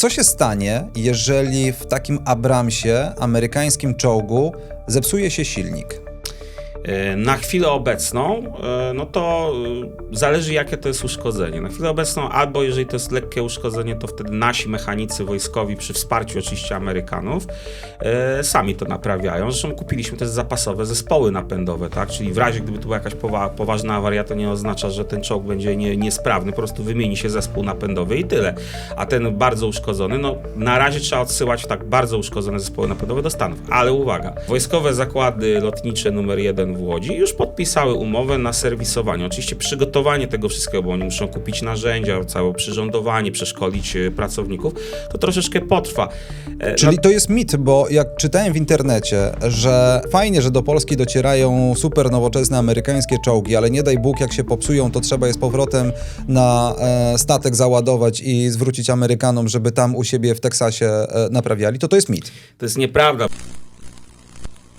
Co się stanie, jeżeli w takim Abramsie, amerykańskim czołgu, zepsuje się silnik? E, Na chwilę obecną, e, no to e, zależy jakie to jest uszkodzenie. Na chwilę obecną, albo jeżeli to jest lekkie uszkodzenie, to wtedy nasi mechanicy wojskowi, przy wsparciu oczywiście Amerykanów, sami to naprawiają. Zresztą kupiliśmy też zapasowe zespoły napędowe, tak? Czyli w razie gdyby to była jakaś powa- poważna awaria, to nie oznacza, że ten czołg będzie nie, niesprawny, po prostu wymieni się zespół napędowy i tyle. A ten bardzo uszkodzony, no na razie trzeba odsyłać tak bardzo uszkodzone zespoły napędowe do Stanów. Ale uwaga, wojskowe zakłady lotnicze numer jeden w Łodzi już podpisały umowę na serwisowanie. Oczywiście przygotowanie tego wszystkiego, bo oni muszą kupić narzędzia, całe przyrządowanie, przeszkolić e, pracowników, to troszeczkę potrwa. E, Czyli to jest mit, bo jak czytałem w internecie, że fajnie, że do Polski docierają super nowoczesne amerykańskie czołgi, ale nie daj Bóg, jak się popsują, to trzeba je z powrotem na e, statek załadować i zwrócić Amerykanom, żeby tam u siebie w Teksasie naprawiali, to to jest mit. To jest nieprawda.